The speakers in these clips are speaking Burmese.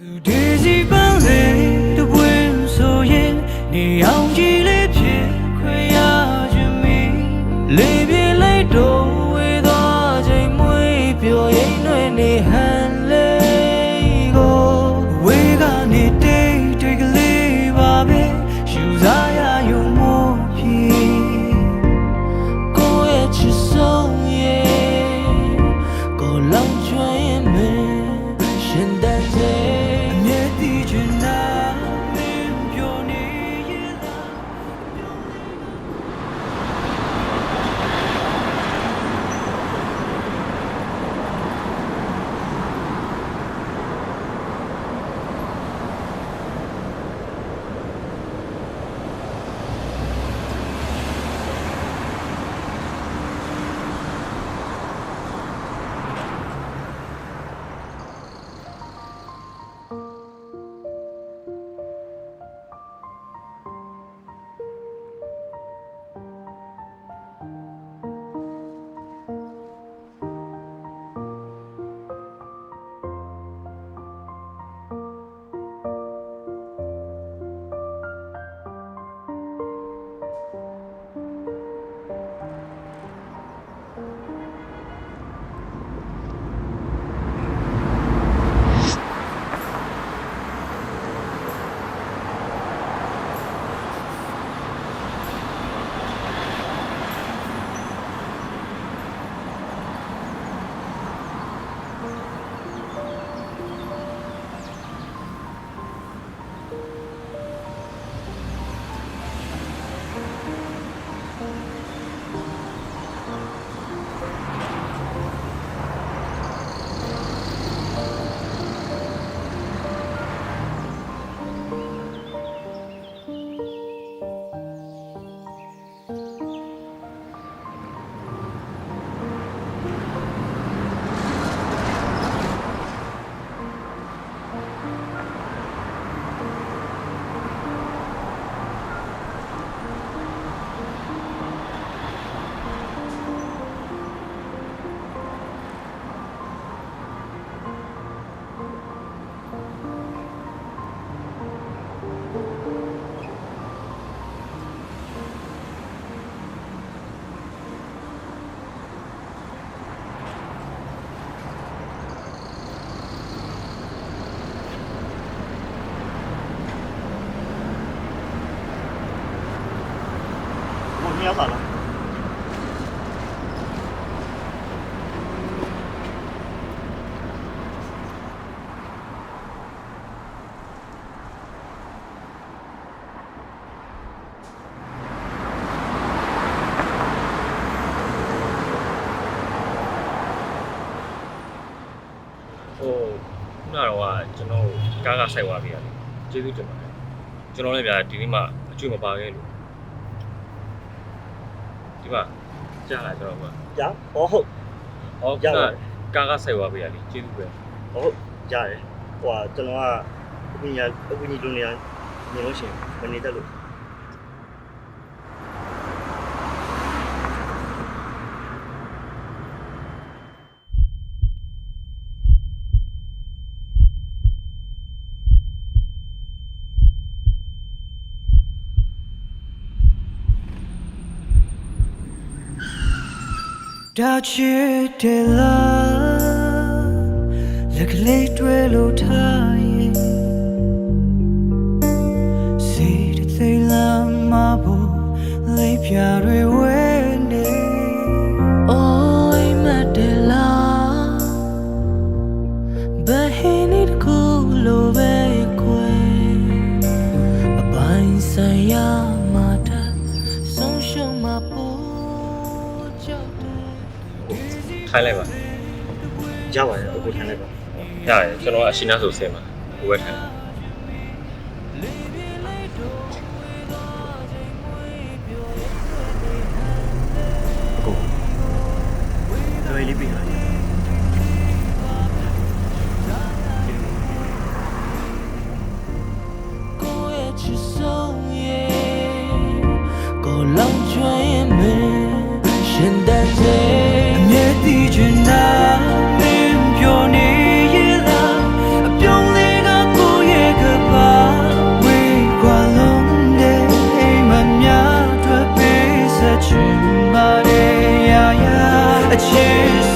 သူဒီစီပ ကတော့ကကျွန်တော်ကားကဆိုင်သွားပြီရတယ်ကျေးဇူးတင်ပါတယ်ကျွန်တော်လည်းဗျာဒီနေ့မှအကျွေးမပါခဲ့လို့ဒီမှာကြားလာကျွန်တော်ကရဟောဟုတ်ဟောခုနကားကဆိုင်သွားပြီရတယ်ကျေးဇူးပဲဟုတ်ရတယ်ဟိုကကျွန်တော်ကအပညာအပညာလုံးနေရနေလို့ရှိရင်မနေတတ်လို့ ဒါချစ်တယ်လားလက်ကလေးတွေ့လို့ထား ရပါတယ်အခုထိုင်လိုက်ပါရတယ်ကျွန်တော်ကအရှိနာဆိုဆင်းပါဘယ်ဝဲထိုင်အခုလွယ်လေးပြီ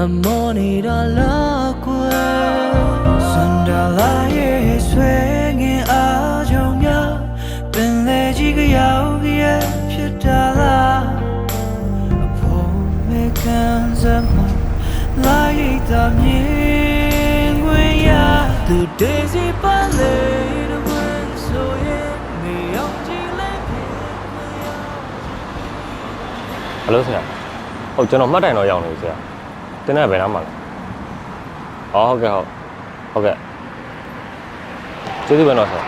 မမောနေတာလားကွယ်စန္ဒလာရဲ့ဆွဲငင်အားကြောင့်များပင်လေကြီးကရောက်ရဲ့ဖြစ်တာလားအဖို့မေကန်စမလာရတာမြင်ခွင့်ရသူဒေးစီပန်းလေးတော့ဝင်ဆိုရင်နေအောင်ကြည့်လိုက်ဖြစ်ခွင့်ရဟယ်လိုဆရာဟုတ်ကျွန်တော်မှတ်တိုင်တော့ရောက်နေပြီဆရာ တင်းတဲ့ဘယ်နားမှာလဲအော်ဟုတ်ကဲ့ဟုတ်ဟုတ်ကဲ့ကျေးဇူးပဲတော့ဆရာ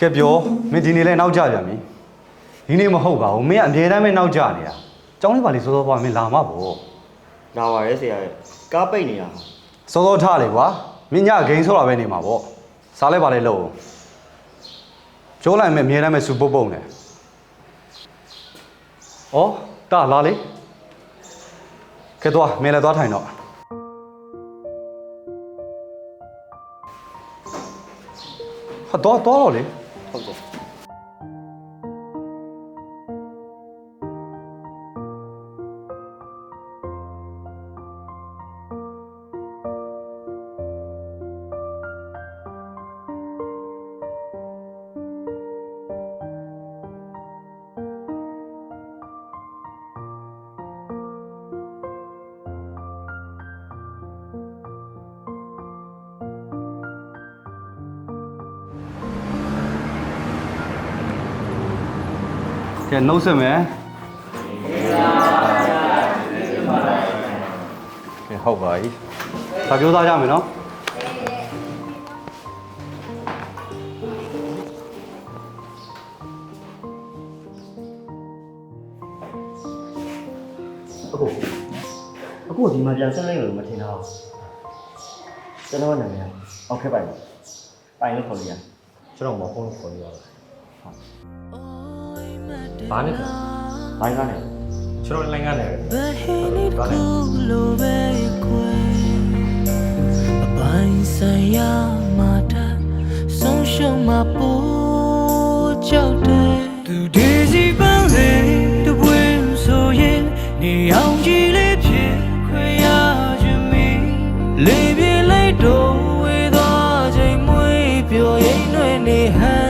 ကဲပြောမင်းဒီနေ့လဲနောက်ကြပြန်ပြီဒီနေ့မဟုတ်ပါဘူးမင်းကအမြဲတမ်းပဲနောက်ကြနေတာ ကျောင်းလေးပါလေစောစောပွားမင်းလာမှာပေါ့လာပါရဲ့ဆရာရဲ့ကားပိတ်နေတာစောစောထားလေကွာမင်းညဂိမ်းဆောတာပဲနေမှာပေါ့စားလဲပါလေလို့ကျိုးလိုက်မယ်အမြဲတမ်းပဲစူပုတ်ပုတ်နေဩတာလာလေကဲတော့မင်းလည်းသွားထိုင်တော့ဟာတော့တော့တော့လေဟုတ်တ ကဲနှုတ်ဆက်မယ်ကဲဟုတ်ပါပြီဒါပြောသားကြမယ်နော်အခုအခုဒီမှာပြန်ဆက်လိုက်လို့မထင်တော့ကျွန်တော်နာမည်အောက်ခက်ပိုင်ပိုင်လို့ခေါ်လို့ရကျွန်တော်မဖုန်းလို့ခေါ်လို့ရတယ် ဘာနဲ့လဲဘိုင်းကားနဲ့ကျွန်တော်လိုင်းကနေ The hate cool over a bind say ya mata song show ma po chao de tu daisy ban le de buen so yin ni yang ji le phit khwe ya jin mi le pye lai do we twa chain mwe pyo yin nwe ni han le go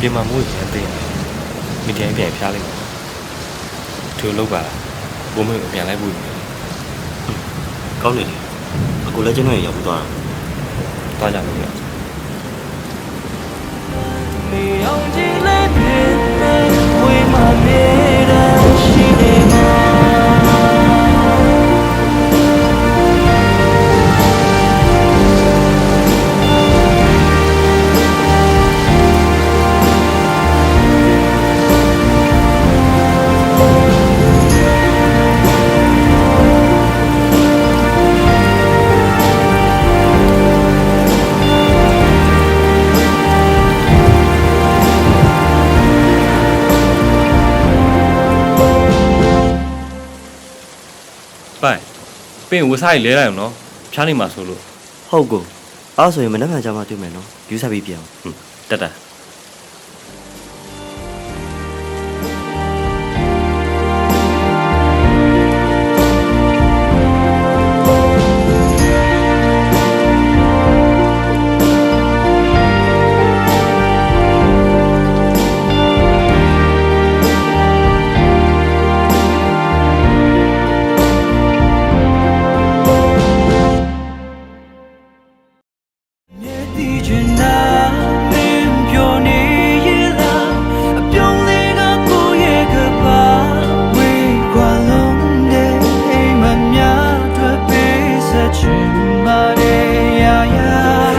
ပြင်မာမှုရင်သိရတယ်မိတိုင်းပြန်ဖျားလိုက်ပါသူလောက်ပါဘုံမင်းကိုပြန်လိုက်ဖို့ကောင်းတယ်လေအခုလည်းကျွန်တော်ရောက်ပြီးသွားတာသွားကြလို့ရနေအောင်ကြည့်လိုက်ဖြ ပြီးရင်ဝစားကြီးလဲလိုက်အောင်နော်ဖြားနေမှာဆိုလို့ဟုတ်ကိုအားဆိုရင်မနေ့ကကြာမှတွေ့မယ်နော်ယူဆက်ပြီးပြန်အောင်ဟွန်းတက်တ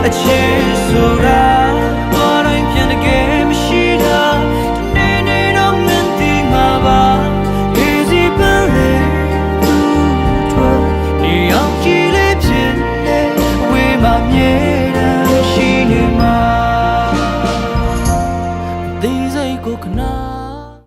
ပေးစချ